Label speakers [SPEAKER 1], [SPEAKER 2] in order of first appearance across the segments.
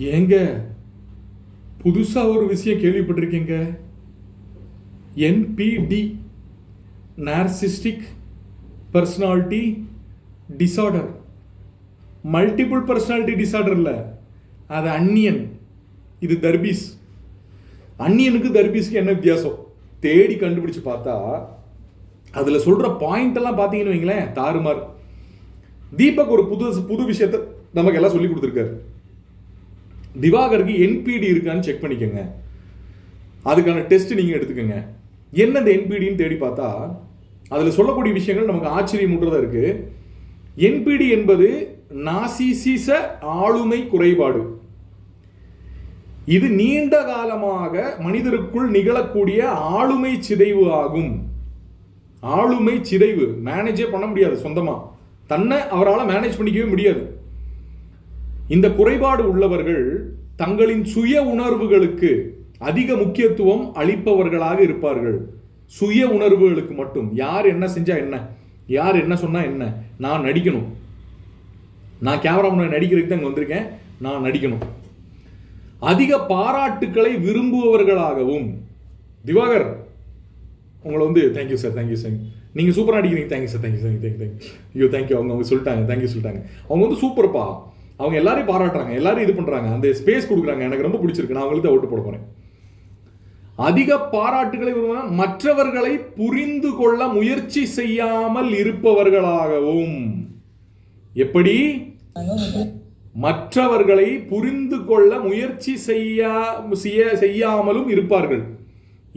[SPEAKER 1] ஏங்க புதுசாக ஒரு விஷயம் கேள்விப்பட்டிருக்கீங்க. NPD narcissistic personality disorder multiple personality டிசார்டரில் அது அன்னியன் இது தர்பீஸ். அன்னியனுக்கு தர்பீஸ்க்கு என்ன வித்தியாசம்? தேடி கண்டுபிடிச்சு பார்த்தா அதில் சொல்கிற பாயிண்ட் எல்லாம் பார்த்தீங்கன்னு வைங்களேன் தாறுமாறு. தீபக் ஒரு புது புது விஷயத்த நமக்கு எல்லாம் சொல்லி கொடுத்துருக்காரு. திவாகருக்கு என்பிடி இருக்கான்னு செக் பண்ணிக்கோங்க. அதுக்கான டெஸ்ட் நீங்கள் எடுத்துக்கோங்க. என்ன இந்த என்பிடின்னு தேடி பார்த்தா அதில் சொல்லக்கூடிய விஷயங்கள் நமக்கு ஆச்சரியமூட்டுறதா இருக்கு. என்பிடி என்பது நாசிசிச ஆளுமை குறைபாடு. இது நீண்ட காலமாக மனிதருக்குள் நிகழக்கூடிய ஆளுமை சிதைவு ஆகும். ஆளுமை சிதைவு மேனேஜே பண்ண முடியாது சொந்தமாக தன்னை அவரால் மேனேஜ் பண்ணிக்கவே முடியாது. இந்த குறைபாடு உள்ளவர்கள் தங்களின் சுய உணர்வுகளுக்கு அதிக முக்கியத்துவம் அளிப்பவர்களாக இருப்பார்கள். சுய உணர்வுகளுக்கு மட்டும். யார் என்ன செஞ்சா என்ன? யார் என்ன சொன்னா என்ன? நான் நடிக்கணும். நான் கேமரா முன்னாடி நடிக்கிறதுக்கு தான் இங்கே வந்திருக்கேன். நான் நடிக்கணும். அதிக பாராட்டுக்களை விரும்புபவர்களாகவும் திவாகர் உங்களை வந்து தேங்க்யூ சார் தேங்க்யூ சார் நீங்கள் சூப்பராக அடிக்கிறீங்க thank you sir thank you sir thank you thank you ஐயோ தேங்க்யூ அவங்க அவங்க சொல்லிட்டாங்க. தேங்க்யூ சொல்லிட்டாங்க. அவங்க வந்து சூப்பர்ப்பா அவங்க எல்லாரையும் பாராட்டுறாங்க எல்லாரும் இது பண்ணுறாங்க அந்த ஸ்பேஸ் கொடுக்குறாங்க. எனக்கு ரொம்ப பிடிச்சிருக்கு. நான் அவங்களுக்கு ஓட்டு போட போகிறேன் அதிக பாராட்டுகளை மற்றவர்களை புரிந்து கொள்ள முயற்சி செய்யாமல் இருப்பவர்களாகவும். எப்படி? மற்றவர்களை புரிந்து கொள்ள முயற்சி செய்ய செய்யாமலும் இருப்பார்கள்.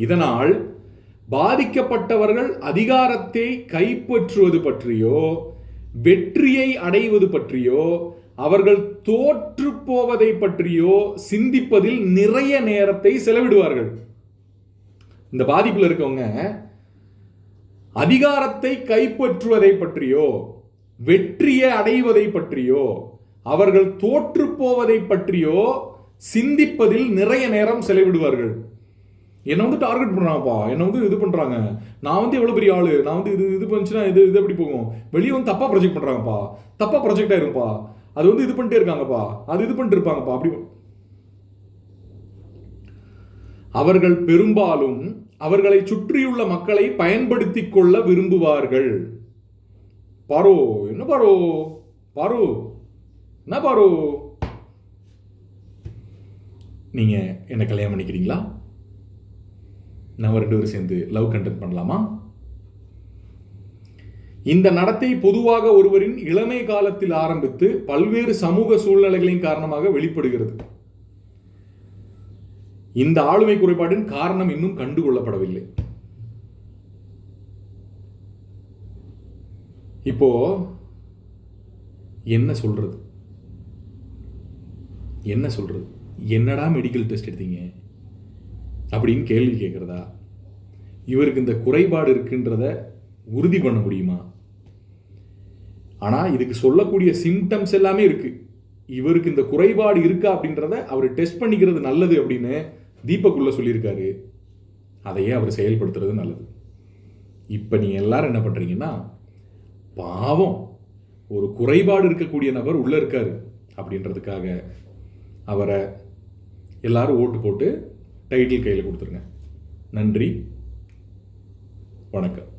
[SPEAKER 1] இதனால் பாதிக்கப்பட்டவர்கள் அதிகாரத்தை கைப்பற்றுவது பற்றியோ வெற்றியை அடைவது பற்றியோ அவர்கள் தோற்று போவதை பற்றியோ சிந்திப்பதில் நிறைய நேரத்தை செலவிடுவார்கள். இந்த பாதிப்பில் இருக்கவங்க அதிகாரத்தை கைப்பற்றுவதை பற்றியோ வெற்றியை அடைவதை பற்றியோ அவர்கள் தோற்று போவதை பற்றியோ சிந்திப்பதில் நிறைய நேரம் செலவிடுவார்கள். என்னை வந்து டார்கெட் பண்ணுறாங்கப்பா என்னை வந்து இது பண்ணுறாங்க நான் வந்து எவ்வளோ பெரிய ஆள்? நான் வந்து இது இது பண்ணுச்சுன்னா இது இது எப்படி போகும்? வெளியே வந்து தப்பாக ப்ரொஜெக்ட் பண்ணுறாங்கப்பா தப்பாக ப்ரொஜெக்ட் ஆயிருப்பா அது வந்து இது பண்ணிட்டே இருக்காங்கப்பா. அது இது பண்ணிட்டு இருப்பாங்கப்பா. அப்படி அவர்கள் பெரும்பாலும் அவர்களை சுற்றியுள்ள மக்களை பயன்படுத்தி கொள்ள விரும்புவார்கள். பாரோ என்ன பாரோ? பாரோ என்ன பாரோ? நீங்க என்ன கல்யாணம் பண்ணிக்கிறீங்களா? நான் ரெண்டு பேரும் சேர்ந்து லவ் கண்டென்ட் பண்ணலாமா? இந்த நடத்தை பொதுவாக ஒருவரின் இளமை காலத்தில் ஆரம்பித்து பல்வேறு சமூக சூழ்நிலைகளின் காரணமாக வெளிப்படுகிறது. இந்த ஆளுமை குறைபாடின் காரணம் இன்னும் கண்டுகொள்ளப்படவில்லை. இப்போ என்ன சொல்றது? என்ன சொல்றது? என்னடா மெடிக்கல் டெஸ்ட் எடுத்தீங்க? அப்படின்னு கேள்வி கேட்குறதா? இவருக்கு இந்த குறைபாடு இருக்குன்றத உறுதி பண்ண முடியுமா? ஆனால் இதுக்கு சொல்லக்கூடிய சிம்டம்ஸ் எல்லாமே இருக்குது இவருக்கு இந்த குறைபாடு இருக்கா அப்படின்றத அவர் டெஸ்ட் பண்ணிக்கிறது நல்லது அப்படின்னு தீபக்குள்ளே சொல்லியிருக்காரு. அதையே அவர் செயல்படுத்துறது நல்லது. இப்போ நீங்கள் எல்லாரும் என்ன பண்ணுறீங்கன்னா பாவம் ஒரு குறைபாடு இருக்கக்கூடிய நபர் உள்ளே இருக்கார் அப்படின்றதுக்காக அவரை எல்லாரும் ஓட்டு போட்டு டைட்டில் கையில் கொடுத்துருங்க. நன்றி வணக்கம்.